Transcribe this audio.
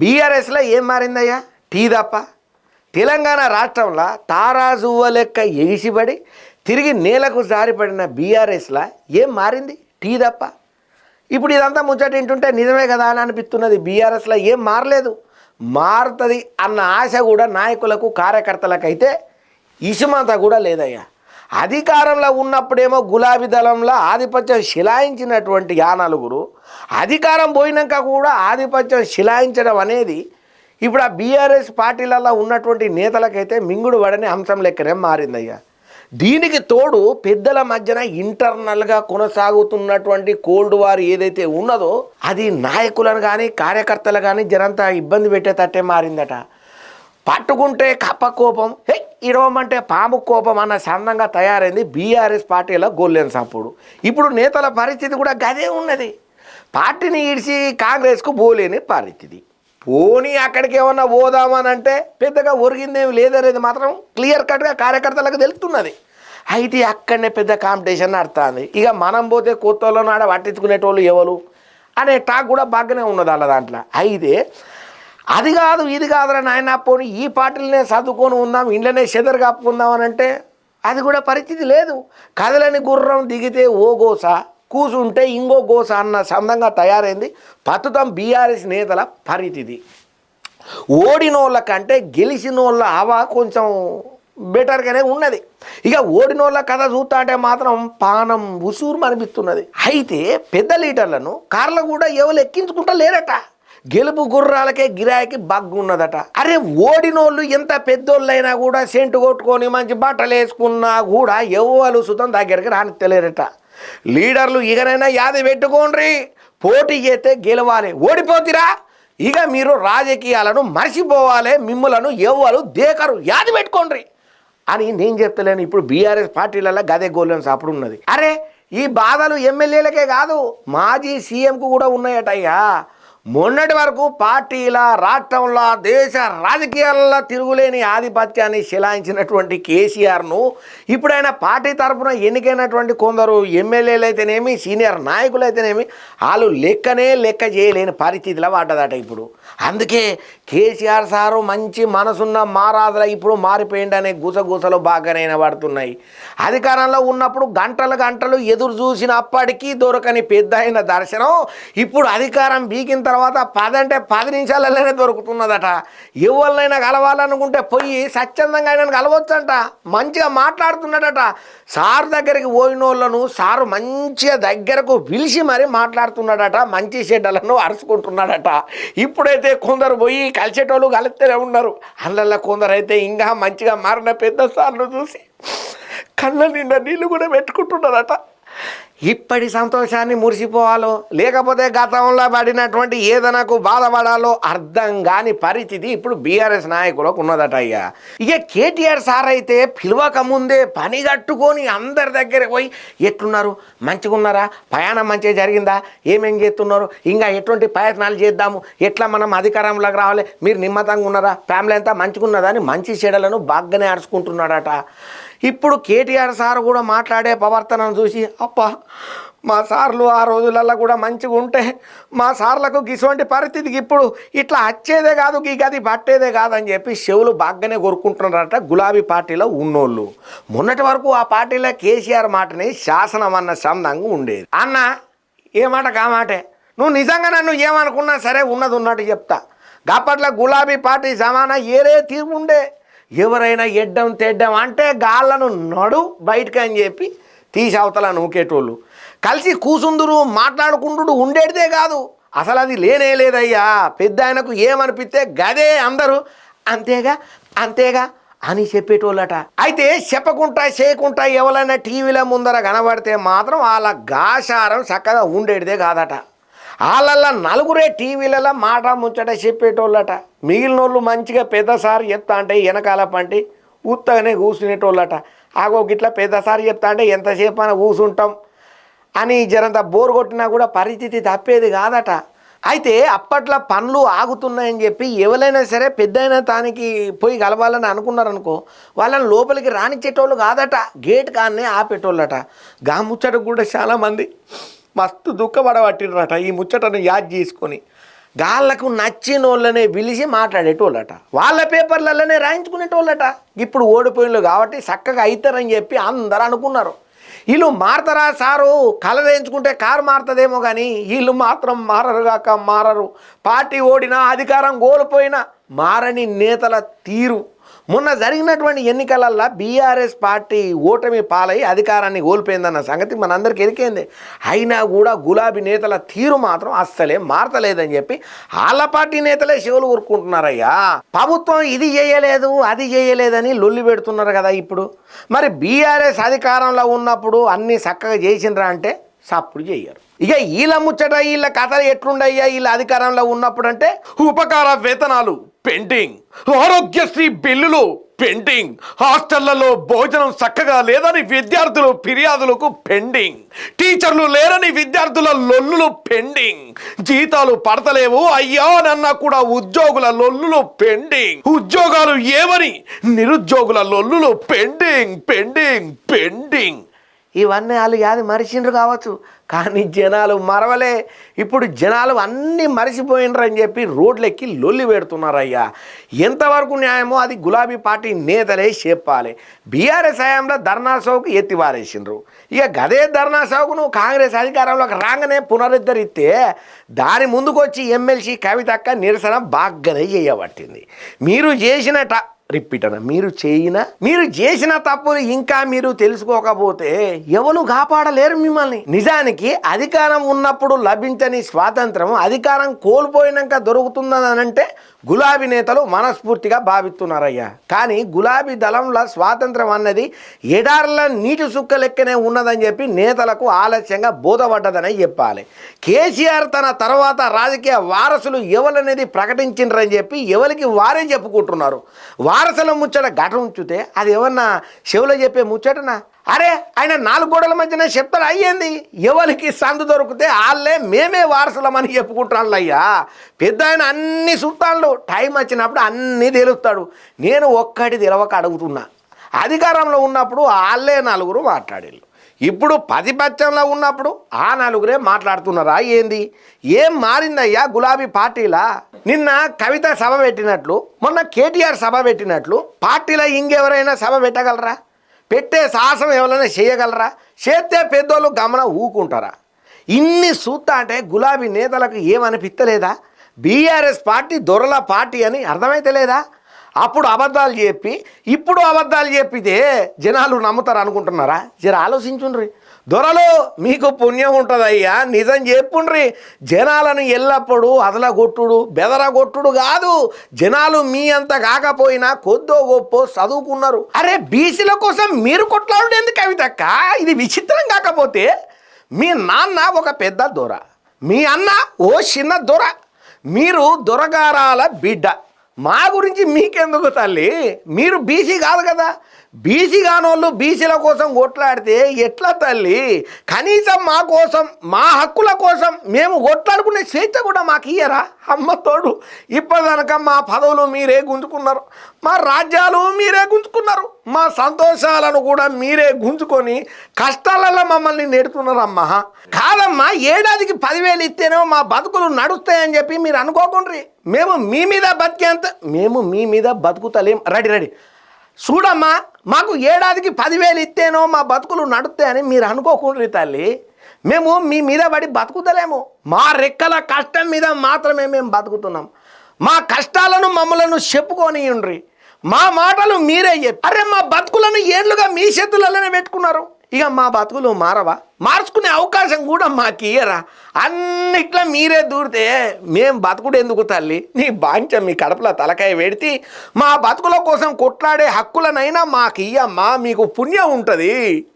బీఆర్ఎస్లో ఏం మారిందయ్యా? టీ తప్ప. తెలంగాణ రాష్ట్రంలో తారాజువ్వ లెక్క ఎగిసిపడి తిరిగి నేలకు జారిపడిన బీఆర్ఎస్లో ఏం మారింది? టీ తప్ప. ఇప్పుడు ఇదంతా ముచ్చట వింటుంటే నిజమే కదా అని అనిపిస్తున్నది. బీఆర్ఎస్లో ఏం మారలేదు. మారుతుంది అన్న ఆశ కూడా నాయకులకు కార్యకర్తలకైతే ఇసుమంతా కూడా లేదయ్యా. అధికారంలో ఉన్నప్పుడేమో గులాబీ దళంలో ఆధిపత్యం శిలాయించినటువంటి యా నలుగురు. అధికారం పోయినాక కూడా ఆధిపత్యం శిలాయించడం అనేది ఇప్పుడు ఆ బీఆర్ఎస్ పార్టీలలో ఉన్నటువంటి నేతలకైతే మింగుడు పడని అంశం లెక్కనే మారిందయ్యా. దీనికి తోడు పెద్దల మధ్యన ఇంటర్నల్గా కొనసాగుతున్నటువంటి కోల్డ్ వార్ ఏదైతే ఉన్నదో అది నాయకులను కానీ కార్యకర్తలు కానీ జనంతా ఇబ్బంది పెట్టేటట్టే మారిందట. పట్టుకుంటే కప్ప కోపం హే ఇడవమంటే పాము కోపం అన్న సందంగా తయారైంది బీఆర్ఎస్ పార్టీలో గోల్లెన్ సప్పుడు ఇప్పుడు నేతల పరిస్థితి కూడా గదే ఉన్నది. పార్టీని ఈడ్చి కాంగ్రెస్కు పోలేని పరిస్థితి. పోనీ అక్కడికి ఏమన్నా పోదామని అంటే పెద్దగా ఒరిగిందేమి లేదనేది మాత్రం క్లియర్ కట్గా కార్యకర్తలకు తెలుస్తున్నది. అయితే అక్కడనే పెద్ద కాంపిటీషన్ నడుతుంది. ఇక మనం పోతే కొత్తలో నాడ పట్టించుకునేటోళ్ళు ఎవరు? అనే టాక్ కూడా బాగానే ఉన్నది అలా దాంట్లో. అయితే అది కాదు ఇది కాదురా నాయన పోనీ ఈ పాటలనే చదువుకొని ఉందాం ఇంట్లోనే చెదరు కాపుకుందాం అని అంటే అది కూడా పరిస్థితి లేదు. కదలని గుర్రం దిగితే ఓ గోస కూసుంటే ఇంకో గోస అన్న సందంగా తయారైంది ప్రస్తుతం బీఆర్ఎస్ నేతల పరిస్థితి. ఓడినోళ్ళ కంటే గెలిచినోళ్ళ హవా కొంచెం బెటర్గానే ఉన్నది. ఇక ఓడినోళ్ళ కథ చూస్తా అంటే మాత్రం పానం ఉసూరు అనిపిస్తున్నది అయితే పెద్ద లీటర్లను కార్లు కూడా ఎవరు ఎక్కించుకుంటా లేరట గెలుపు గుర్రాలకే గిరాకి బగ్గున్నదట అరే ఓడినోళ్ళు ఎంత పెద్దోళ్ళైనా కూడా సెంటు కొట్టుకొని మంచి బట్టలు వేసుకున్నా కూడా ఎవ్వలు సుతం దగ్గరికి రానిత్తలేరట. లీడర్లు ఇకనైనా యాది పెట్టుకోండి పోటీ చేస్తే గెలవాలి. ఓడిపోతిరా. ఇక మీరు రాజకీయాలను మర్చిపోవాలి. మిమ్మలను ఎవ్వరు దేకరు. యాది పెట్టుకోండి అని నేను చెప్తలేను. ఇప్పుడు బీఆర్ఎస్ పార్టీలలో గదే గోల్డెన్స్ అప్పుడు ఉన్నది. అరే ఈ బాధలు ఎమ్మెల్యేలకే కాదు మాజీ సీఎంకు కూడా ఉన్నాయటయ్యా మొన్నటి వరకు పార్టీల రాష్ట్రంలో దేశ రాజకీయాల్లో తిరుగులేని ఆధిపత్యాన్ని శిలాయించినటువంటి కేసీఆర్ను ఇప్పుడు ఆయన పార్టీ తరఫున ఎన్నికైనటువంటి కొందరు ఎమ్మెల్యేలు అయితేనేమి సీనియర్ నాయకులు అయితేనేమి వాళ్ళు లెక్కనే లెక్క చేయలేని పరిస్థితిలో పడ్డదట ఇప్పుడు. అందుకే కేసీఆర్ సారు మంచి మనసున్న మారాదుల ఇప్పుడు మారిపోయింది అనే గుసగుసలు బాగానే పడుతున్నాయి అధికారంలో ఉన్నప్పుడు గంటలు గంటలు ఎదురు చూసినప్పటికీ దొరకని పెద్ద అయిన దర్శనం ఇప్పుడు అధికారం బీకిన తర్వాత పదంటే పది నిమిషాలలోనే దొరుకుతున్నదట. ఎవరినైనా కలవాలనుకుంటే పోయి స్వచ్ఛందంగా ఆయన కలవచ్చంట. మంచిగా మాట్లాడుతున్నాడట సార్ దగ్గరికి పోయిన వాళ్ళను సారు మంచిగా దగ్గరకు పిలిచి మరీ మాట్లాడుతున్నాడట మంచి చెడ్డలను అరుచుకుంటున్నాడట ఇప్పుడైతే కొందరు పోయి కలిసేటోళ్ళు కలిస్తేనే ఉన్నారు. అందులో కొందరు అయితే ఇంకా మంచిగా మారిన పెద్ద సార్లు చూసి కళ్ళ నిండా నీళ్ళు కూడా పెట్టుకుంటున్నారట. ఇప్పటి సంతోషాన్ని మురిసిపోవాలో లేకపోతే గతంలో పడినటువంటి ఏదనకు బాధపడాలో అర్థం కాని పరిస్థితి ఇప్పుడు బీఆర్ఎస్ నాయకులకు ఉన్నదట అయ్యా. ఇక కేటీఆర్ సార్ అయితే పిలవక ముందే పని కట్టుకొని అందరి దగ్గర పోయి ఎట్లున్నారు? మంచిగున్నారా? ప్రయాణం మంచిగా జరిగిందా? ఏమేం చేస్తున్నారు? ఇంకా ఎటువంటి ప్రయత్నాలు చేద్దాము? ఎట్లా మనం అధికారంలోకి రావాలి? మీరు నిమ్మతంగా ఉన్నారా? ఫ్యామిలీ అంతా మంచిగా ఉన్నదా అని మంచి చెడలను బాగానే ఆడుచుకుంటున్నాడట. ఇప్పుడు కేటీఆర్ సార్ కూడా మాట్లాడే ప్రవర్తనను చూసి అప్ప మా సార్లు ఆ రోజులలో కూడా మంచిగా ఉంటే మా సార్లకు ఇటువంటి పరిస్థితికి ఇప్పుడు ఇట్లా వచ్చేదే కాదు ఈ గది పట్టేదే కాదని చెప్పి చెవులు బాగానే కొరుకుంటున్నారట గులాబీ పార్టీలో ఉన్నోళ్ళు. మొన్నటి వరకు ఆ పార్టీలో కేసీఆర్ మాటని శాసనం అన్న సందంగా ఉండేది. అన్న ఏ మాట కా నువ్వు నిజంగా నన్ను ఏమనుకున్నా సరే ఉన్నది ఉన్నట్టు చెప్తా. గప్పట్ల గులాబీ పార్టీ సమాన ఏరే తీరుండే ఎవరైనా ఎడ్డం తెడ్డం అంటే గాళ్ళను నడు బయటకు అని చెప్పి తీసి అవతల నూకేటోళ్ళు. కలిసి కూసుందురు మాట్లాడుకుంటుడు ఉండేటిదే కాదు. అసలు అది లేనే లేదయ్యా. పెద్ద ఆయనకు ఏమనిపిస్తే గదే అందరూ అంతేగా అంతేగా అని చెప్పేటోళ్ళట. అయితే చెప్పకుండా చేయకుండా ఎవరైనా టీవీల ముందర కనబడితే మాత్రం వాళ్ళ గాశారం చక్కగా ఉండేటిదే కాదట. వాళ్ళ నలుగురే టీవీలలో మాట ముచ్చట చెప్పేటోళ్ళట. మిగిలిన వాళ్ళు మంచిగా పెద్దసారి చెప్తా అంటే వెనకాల పంటి ఉత్తగానే కూర్చునేటోళ్ళట ఆగో గిట్లా పెద్దసారి చెప్తా అంటే ఎంతసేపు అని కూర్చుంటాం అని జరంత బోర్ కొట్టినా కూడా పరిస్థితి తప్పేది కాదట. అయితే అప్పట్లో పనులు ఆగుతున్నాయని చెప్పి ఎవరైనా సరే పెద్దయిన తానికి పోయి కలవాలని అనుకున్నారనుకో వాళ్ళని లోపలికి రానిచ్చేటోళ్ళు కాదట. గేట్ కాన్నే ఆపేటోళ్ళట. గా ముచ్చటకు కూడా చాలామంది మస్తు దుఃఖపడబట్టినరట ఈ ముచ్చటను యాద్ చేసుకొని. గాళ్ళకు నచ్చిన వాళ్ళనే పిలిచి మాట్లాడేటోళ్ళట. వాళ్ళ పేపర్లలోనే రాయించుకునేటోళ్ళట. ఇప్పుడు ఓడిపోయినలు కాబట్టి చక్కగా అవుతారని చెప్పి అందరూ అనుకున్నారు. వీళ్ళు మారతారా సారు? కళ వేయించుకుంటే కారు మారుతుందేమో కానీ వీళ్ళు మాత్రం మారరు కాక మారరు. పార్టీ ఓడినా అధికారం కోల్పోయినా మారని నేతల తీరు. మొన్న జరిగినటువంటి ఎన్నికలల్లో బీఆర్ఎస్ పార్టీ ఓటమి పాలై అధికారాన్ని కోల్పోయిందన్న సంగతి మనందరికీ ఎరికైంది. అయినా కూడా గులాబీ నేతల తీరు మాత్రం అస్సలే మారతలేదని చెప్పి వాళ్ళ పార్టీ నేతలే శివులు ఊరుకుంటున్నారయ్యా. ప్రభుత్వం ఇది చేయలేదు అది చేయలేదని లొల్లి పెడుతున్నారు కదా ఇప్పుడు. మరి బీఆర్ఎస్ అధికారంలో ఉన్నప్పుడు అన్నీ చక్కగా చేసిండ్రా అంటే సప్పుడు చేయరు ఇక వీళ్ళ ముచ్చట వీళ్ళ కథలు ఎట్లుండయ్యా? వీళ్ళ అధికారంలో ఉన్నప్పుడు అంటే ఉపకార వేతనాలు. పెండింగ్. ఆరోగ్యశ్రీ బిల్లులు పెండింగ్. హాస్టళ్ళలో భోజనం చక్కగా లేదని విద్యార్థులు ఫిర్యాదులకు పెండింగ్. టీచర్లు లేరని విద్యార్థుల లొల్లులు పెండింగ్. జీతాలు పడతలేవు అయ్యా అయ్యానన్నా కూడా ఉద్యోగుల లొల్లులు పెండింగ్. ఉద్యోగాలు ఏమని? నిరుద్యోగుల లొల్లులు పెండింగ్ పెండింగ్ పెండింగ్. ఇవన్నీ వాళ్ళు యాది మరిచిండ్రు కావచ్చు. కానీ జనాలు మరవలే. ఇప్పుడు జనాలు అన్నీ మరిచిపోయినరు అని చెప్పి రోడ్లెక్కి లొల్లి పెడుతున్నారయ్యా. ఎంతవరకు న్యాయమో అది గులాబీ పార్టీ నేతలే చెప్పాలి. బీఆర్ఎస్ హయాంలో ధర్నా చౌక్ ఎత్తి పారేసిండ్రు ఇక గదే ధర్నా చౌక్ను కాంగ్రెస్ అధికారంలోకి రాగానే పునరుద్ధరిస్తే దాని ముందుకు వచ్చి ఎమ్మెల్సీ కవితక్క నిరసన బాగానే చేయబట్టింది. మీరు చేసిన రిపీట్ అన్న మీరు చేయిన మీరు చేసిన తప్పులు ఇంకా మీరు తెలుసుకోకపోతే ఎవరు కాపాడలేరు మిమ్మల్ని. నిజానికి అధికారం ఉన్నప్పుడు లభించని స్వాతంత్రం అధికారం కోల్పోయినాక దొరుకుతుందని అంటే గులాబీ నేతలు మనస్ఫూర్తిగా భావిస్తున్నారయ్యా. కానీ గులాబీ దళంలో స్వాతంత్రం అన్నది ఎడార్ల నీటి సుక్క లెక్కనే ఉన్నదని చెప్పి నేతలకు ఆలస్యంగా బోధపడ్డదని చెప్పాలి. కేసీఆర్ తన తర్వాత రాజకీయ వారసులు ఎవరనేది ప్రకటించిండ్రని చెప్పి ఎవరికి వారే చెప్పుకుంటున్నారు. వారసుల ముచ్చట ఘటన ఉంచితే అది ఏమన్నా చెవులో చెప్పే ముచ్చటనా? అరే ఆయన నాలుగు గోడల మధ్యన చెప్తాడు అయ్యింది? ఎవరికి సందు దొరికితే వాళ్ళే మేమే వారసులమని చెప్పుకుంటాను అయ్యా పెద్ద ఆయన అన్ని సుత్తాళ్ళు టైం వచ్చినప్పుడు అన్నీ తెలుస్తాడు. నేను ఒక్కటి తెలవక అడుగుతున్నా. అధికారంలో ఉన్నప్పుడు వాళ్ళే నలుగురు మాట్లాడేళ్ళు. ఇప్పుడు పతిపక్షంలో ఉన్నప్పుడు ఆ నలుగురే మాట్లాడుతున్నారా ఏంది? ఏం మారిందయ్యా గులాబీ పార్టీలా? నిన్న కవిత సభ పెట్టినట్లు మొన్న కేటీఆర్ సభ పెట్టినట్లు పార్టీలో ఇంకెవరైనా సభ పెట్టగలరా? పెట్టే సాహసం ఎవరైనా చేయగలరా? చేస్తే పెద్దోళ్ళు గమన ఊకుంటారా? ఇన్ని సూత్తా అంటే గులాబీ నేతలకు ఏమనిపిస్తలేదా బీఆర్ఎస్ పార్టీ దొరల పార్టీ అని అర్థమైతలేదా? అప్పుడు అబద్ధాలు చెప్పి ఇప్పుడు అబద్ధాలు చెప్పితే జనాలు నమ్ముతారు అనుకుంటున్నారా జర ఆలోచించుండ్రి. దొరలు మీకు పుణ్యం ఉంటుందయ్యా నిజం చెప్పుండ్రి. జనాలను ఎల్లప్పుడూ అదలగొట్టుడు బెదరగొట్టుడు కాదు. జనాలు మీ అంత కాకపోయినా కొద్దో గొప్ప చదువుకున్నారు. అరే బీసీల కోసం మీరు కొట్లాడు ఎందుకు కవితక్క? ఇది విచిత్రం కాకపోతే మీ నాన్న ఒక పెద్ద దొర. మీ అన్న ఓ చిన్న దొర. మీరు దొరగారాల బిడ్డ. మా గురించి మీకెందుకు తల్లి? మీరు బీసీ కాదు కదా. బీసీ కానోళ్ళు బీసీల కోసం కొట్లాడితే ఎట్లా తల్లి? కనీసం మా కోసం మా హక్కుల కోసం మేము కొట్లాడుకునే స్వేచ్ఛ కూడా మాకు ఇయ్యరా? అమ్మ తోడు ఇప్పటిదనక మా పదవులు మీరే గుంజుకున్నారు మా రాజ్యాలు మీరే గుంజుకున్నారు మా సంతోషాలను కూడా మీరే గుంజుకొని కష్టాలలో మమ్మల్ని నెడుతున్నారమ్మా. కాదమ్మా ఏడాదికి పదివేలు ఇస్తేనే మా బతుకులు నడుస్తాయని చెప్పి మీరు అనుకోకుండ్రి. మేము మీ మీద బతికేంత మేము మీ మీద బతుకుతలేం. Ready ready. చూడమ్మా మాకు ఏడాదికి పదివేలు ఇస్తేనో మా బతుకులు నడుస్తాయని మీరు అనుకోకుండ్రి తల్లి. మేము మీ మీద పడి బతుకుతలేము. మా రెక్కల కష్టం మీద మాత్రమే మేము బతుకుతున్నాం. మా కష్టాలను మమ్మలను చెప్పుకొని ఉండ్రి మా మాటలు మీరే చెప్పి అరే మా బతుకులను ఏళ్ళుగా మీ చేతులలోనే పెట్టుకున్నారు? ఇక మా బతుకులు మారవా? మార్చుకునే అవకాశం కూడా మాకు ఇయ్యరా అన్నిట్లా మీరే దూరితే మేం బతుకుడు ఎందుకు తల్లి? నీ బాంచ మీ కడపలో తలకాయ పెడితే మా బతుకుల కోసం కొట్లాడే హక్కులనైనా మాకు ఇయ్యమ్మా మీకు పుణ్యం ఉంటుంది.